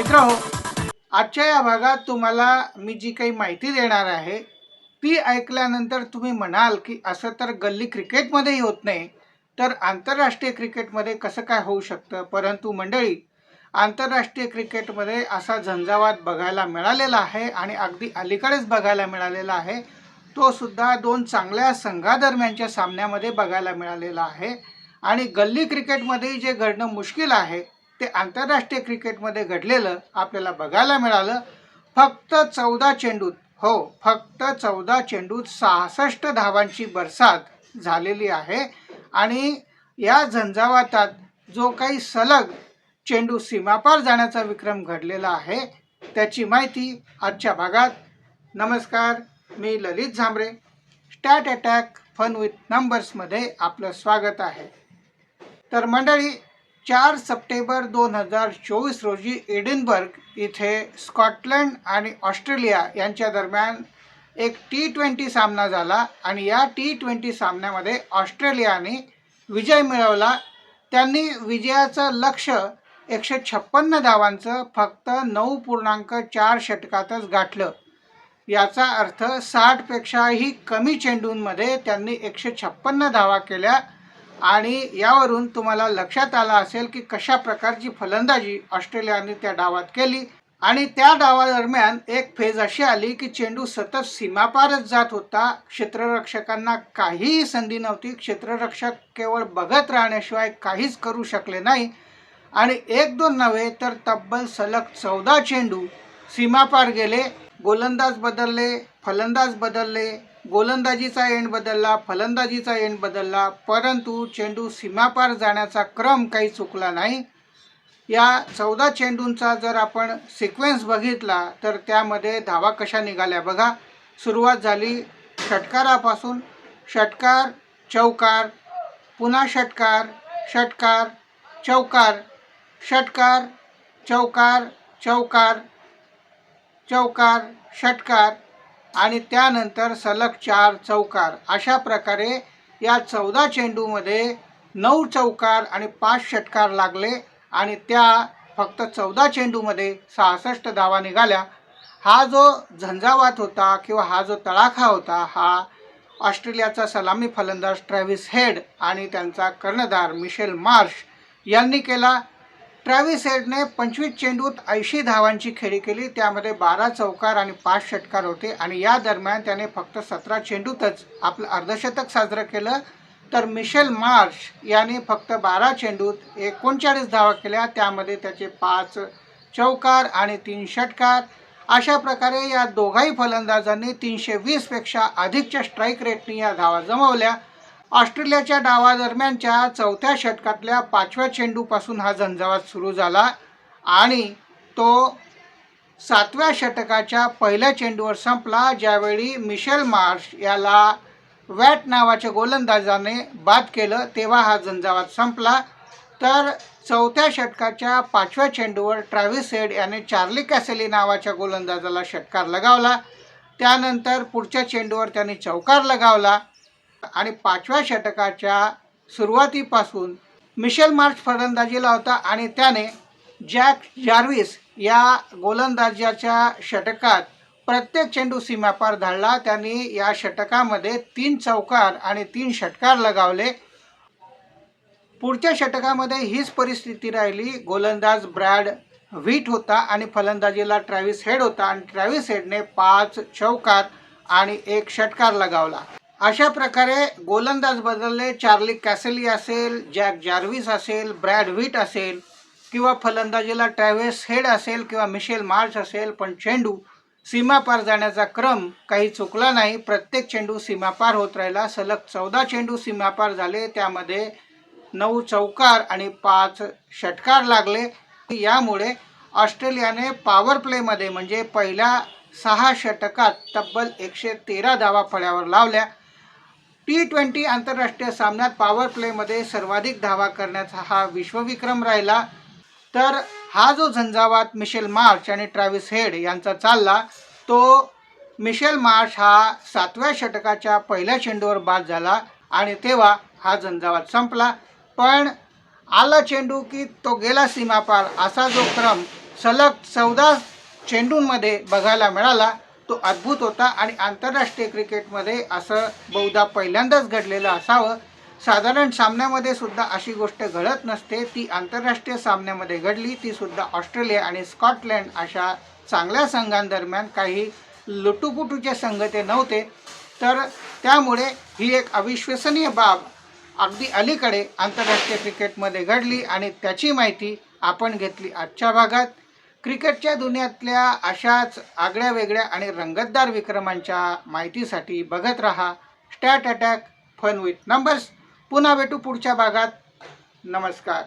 मित्रांनो आजच्या या भागात तुम्हाला मी जी काही माहिती देणार आहे ती ऐकल्यानंतर तुम्ही म्हणाल की असं तर गल्ली क्रिकेटमध्येही होत नाही तर आंतरराष्ट्रीय क्रिकेटमध्ये कसं काय होऊ शकतं? परंतु मंडळी आंतरराष्ट्रीय क्रिकेटमध्ये असा झंझावात बघायला मिळालेला आहे आणि अगदी अलीकडेच बघायला मिळालेला आहे तो सुद्धा दोन चांगल्या संघादरम्यानच्या सामन्यामध्ये बघायला मिळालेला आहे. आणि गल्ली क्रिकेटमध्ये जे घडणं मुश्किल आहे ते आंतरराष्ट्रीय क्रिकेटमध्ये घडलेलं आपल्याला बघायला मिळालं. फक्त चौदा चेंडूत हो फक्त चौदा चेंडूत सहासष्ट धावांची बरसात झालेली आहे. आणि या झंझावातात जो काही सलग चेंडू सीमापार जाण्याचा विक्रम घडलेला आहे त्याची माहिती आजच्या भागात. नमस्कार मी Lalit Zambare. Stat attack fun with नंबर्समध्ये आपलं स्वागत आहे. तर मंडळी चार सप्टेंबर दोन हजार चोवीस रोजी एडिनबर्ग इथे स्कॉटलंड आणि ऑस्ट्रेलिया यांच्या दरम्यान एक टी ट्वेंटी सामना झाला आणि या टी ट्वेंटी सामन्यामध्ये ऑस्ट्रेलियाने विजय मिळवला. त्यांनी विजयाचं लक्ष एकशे छप्पन्न धावांचं फक्त नऊ पूर्णांक चार षटकातच गाठलं. याचा अर्थ साठपेक्षाही कमी चेंडूंमध्ये त्यांनी एकशे छप्पन्न धावा केल्या. आणि यावरून तुम्हाला लक्षात आलं असेल की कशा प्रकारची फलंदाजी ऑस्ट्रेलियाने त्या डावात केली. आणि त्या डावादरम्यान एक फेज अशी आली की चेंडू सतत सीमापारच जात होता. क्षेत्ररक्षकांना काहीही संधी नव्हती. क्षेत्ररक्षक केवळ बघत राहण्याशिवाय काहीच करू शकले नाही. आणि एक दोन नव्हे तर तब्बल सलग चौदा चेंडू सीमापार गेले. गोलंदाज बदलले फलंदाज बदलले गोलंदाजीचा एंड बदलला फलंदाजीचा एंड बदलला परंतु चेंडू सीमापार जाण्याचा क्रम काही चुकला नाही. या चौदा चेंडूंचा जर आपण सिक्वेन्स बघितला तर त्यामध्ये धावा कशा निघाल्या बघा. सुरुवात झाली षटकारापासून. षटकार चौकार पुन्हा षटकार षटकार चौकार षटकार चौकार चौकार चौकार षटकार आणि त्यानंतर सलग चार चौकार. अशा प्रकारे या चौदा चेंडूमध्ये नऊ चौकार आणि पाच षटकार लागले आणि त्या फक्त चौदा चेंडूमध्ये सहासष्ट धावा निघाल्या. हा जो झंझावात होता किंवा हा जो तडाखा होता हा ऑस्ट्रेलियाचा सलामी फलंदाज ट्रॅव्हिस हेड आणि त्यांचा कर्णधार मिशेल मार्श यांनी केला. ट्रॅव्हिस हेडने पंचवीस चेंडूत ऐंशी धावांची खेळी केली. त्यामध्ये बारा चौकार आणि पाच षटकार होते. आणि या दरम्यान त्याने फक्त सतरा चेंडूतच आपलं अर्धशतक साजरं केलं. तर मिशेल मार्श याने फक्त बारा चेंडूत एकोणचाळीस धावा केल्या. त्यामध्ये त्याचे पाच चौकार आणि तीन षटकार. अशा प्रकारे या दोघाही फलंदाजांनी तीनशे वीसपेक्षा अधिकच्या स्ट्राईक रेटने या धावा जमवल्या. ऑस्ट्रेलियाच्या डावादरम्यानच्या चौथ्या षटकातल्या पाचव्या चेंडूपासून हा झंझावात सुरू झाला आणि तो सातव्या षटकाच्या पहिल्या चेंडूवर संपला ज्यावेळी मिशेल मार्श याला वॅट नावाच्या गोलंदाजाने बाद केलं तेव्हा हा झंझावात संपला. तर चौथ्या षटकाच्या पाचव्या चेंडूवर ट्रॅव्हिस हेड याने चार्ली कॅसेली नावाच्या गोलंदाजाला षटकार लगावला. त्यानंतर पुढच्या चेंडूवर त्याने चौकार लगावला. आणि पाचव्या षटकाच्या सुरुवातीपासून मिशेल मार्च फलंदाजीला होता आणि त्याने जॅक जार्विस या गोलंदाजाच्या षटकात प्रत्येक चेंडू सीमापार धाडला. त्यांनी या षटकामध्ये तीन चौकार आणि तीन षटकार लगावले. पुढच्या षटकामध्ये हीच परिस्थिती राहिली. गोलंदाज ब्रॅड व्हीट होता आणि फलंदाजीला ट्रॅव्हिस हेड होता आणि ट्रॅव्हिस हेडने पाच चौकार आणि एक षटकार लगावला. अशा प्रकारे गोलंदाज बदलले. चार्ली कॅसेली असेल जॅक जार्विस असेल ब्रॅड व्हीट असेल किंवा फलंदाजीला ट्रॅव्हिस हेड असेल किंवा मिशेल मार्च असेल पण चेंडू सीमापार जाण्याचा क्रम काही चुकला नाही. प्रत्येक चेंडू सीमापार होत राहिला. सलग चौदा चेंडू सीमापार झाले. त्यामध्ये नऊ चौकार आणि पाच षटकार लागले. यामुळे ऑस्ट्रेलियाने पॉवर प्लेमध्ये म्हणजे पहिल्या सहा षटकात तब्बल एकशे तेरा धावा फळ्यावर लावल्या. टी ट्वेंटी आंतरराष्ट्रीय सामन्यात पॉवर प्लेमध्ये सर्वाधिक धावा करण्याचा हा विश्वविक्रम राहिला. तर हा जो झंझावात मिशेल मार्च आणि ट्रॅव्हिस हेड यांचा चालला तो मिशेल मार्च हा सातव्या षटकाच्या पहिल्या चेंडूवर बाद झाला आणि तेव्हा हा झंझावात संपला. पण आला चेंडू की तो गेला सीमापार असा जो क्रम सलग चौदा चेंडूंमध्ये बघायला मिळाला. तो अद्भुत होता आणि आंतरराष्ट्रीय क्रिकेटमध्ये असं बहुधा पहिल्यांदाच घडलेलं असावं. साधारण सामन्यामध्ये सुद्धा अशी गोष्ट घडत नसते. ती आंतरराष्ट्रीय सामन्यामध्ये घडली ती सुद्धा ऑस्ट्रेलिया आणि स्कॉटलँड अशा चांगल्या संघांदरम्यान काही लुटूपुटूचे संघ ते नव्हते. तर त्यामुळे ही एक अविश्वसनीय बाब अगदी अलीकडे आंतरराष्ट्रीय क्रिकेटमध्ये घडली आणि त्याची माहिती आपण घेतली आजच्या भागात. क्रिकेटच्या दुनियातल्या अशाच आगळ्या वेगळ्या आणि रंगतदार विक्रमांच्या माहितीसाठी बघत रहा stat attack fun with numbers पुन्हा भेटू पुढच्या भागात. नमस्कार.